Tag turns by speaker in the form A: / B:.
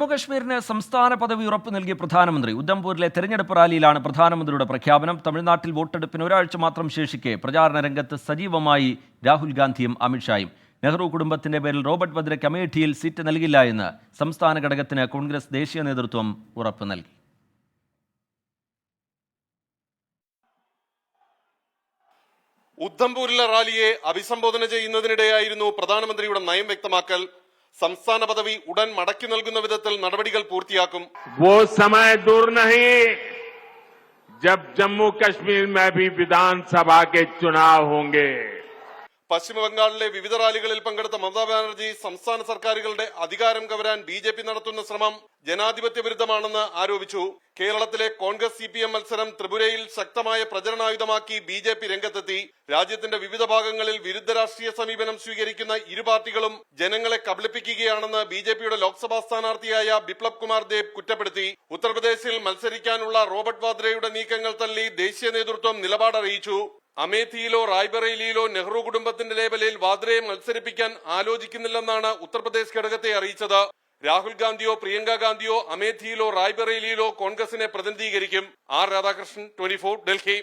A: ജമ്മുകശ്മീരിന് സംസ്ഥാന പദവി ഉറപ്പ് നൽകിയ പ്രധാനമന്ത്രി ഉദ്ധംപൂരിലെ തെരഞ്ഞെടുപ്പ് റാലിയിലാണ് പ്രധാനമന്ത്രിയുടെ പ്രഖ്യാപനം. തമിഴ്നാട്ടിൽ വോട്ടെടുപ്പിന് ഒരാഴ്ച മാത്രം ശേഷിക്കെ പ്രചാരണ രംഗത്ത് സജീവമായി രാഹുൽ ഗാന്ധിയും അമിത്ഷായും നെഹ്റു കുടുംബത്തിന്റെ പേരിൽ റോബർട്ട് വദ്ര കമ്മിറ്റിയിൽ സീറ്റ് നൽകില്ല എന്ന് സംസ്ഥാന ഘടകത്തിന് കോൺഗ്രസ് ദേശീയ നേതൃത്വം ഉറപ്പ് നൽകി.
B: ഉദ്ധംപൂരിലെ റാലിയെ അഭിസംബോധന ചെയ്യുന്നതിനിടെയായിരുന്നു പ്രധാനമന്ത്രിയുടെ നയം വ്യക്തമാക്കൽ. സംസ്ഥാന പദവി ഉടൻ മടക്കി നൽകുന്ന വിധത്തിൽ നടപടികൾ പൂർത്തിയാക്കും.
C: സമയ ദൂർ നഹി ജമ്മു കശ്മീർ മേ ഭി വിധാൻസഭാ ചുനാവ് ഹോങ്ങേ होंगे
B: പശ്ചിമ ബംഗാളിലെ വിവിധ റാലികളിൽ പങ്കെടുത്ത മമതാ ബാനർജി സംസ്ഥാന സർക്കാരുകളുടെ അധികാരം കവരാൻ ബി ജെ പി നടത്തുന്ന ശ്രമം ജനാധിപത്യ വിരുദ്ധമാണെന്ന് ആരോപിച്ചു. കേരളത്തിലെ കോൺഗ്രസ് സി പി എം മത്സരം ത്രിപുരയിൽ ശക്തമായ പ്രചരണായുധമാക്കി ബി ജെ പി രംഗത്തെത്തി. രാജ്യത്തിന്റെ വിവിധ ഭാഗങ്ങളിൽ വിരുദ്ധ രാഷ്ട്രീയ സമീപനം സ്വീകരിക്കുന്ന ഇരു പാർട്ടികളും ജനങ്ങളെ കബളിപ്പിക്കുകയാണെന്ന് ബി ജെ പിയുടെ ലോക്സഭാ സ്ഥാനാർത്ഥിയായ ബിപ്ലബ് കുമാർ ദേബ് കുറ്റപ്പെടുത്തി. ഉത്തർപ്രദേശിൽ മത്സരിക്കാനുള്ള റോബർട്ട് വാദ്രയുടെ നീക്കങ്ങൾ തള്ളി ദേശീയ നേതൃത്വം നിലപാടറിയിച്ചു. അമേഠിയിലോ റായ്ബറേലിയിലോ നെഹ്റു കുടുംബത്തിന്റെ ലേബലിൽ വാദ്രയെ മത്സരിപ്പിക്കാൻ ആലോചിക്കുന്നില്ലെന്നാണ് ഉത്തർപ്രദേശ് ഘടകത്തെ അറിയിച്ചത്. രാഹുൽ ഗാന്ധിയോ പ്രിയങ്ക ഗാന്ധിയോ അമേത്തിയിലോ റായ്ബറേലിയിലോ കോൺഗ്രസിനെ പ്രതിനിധീകരിക്കും. R Radhakrishnan twenty Delhi.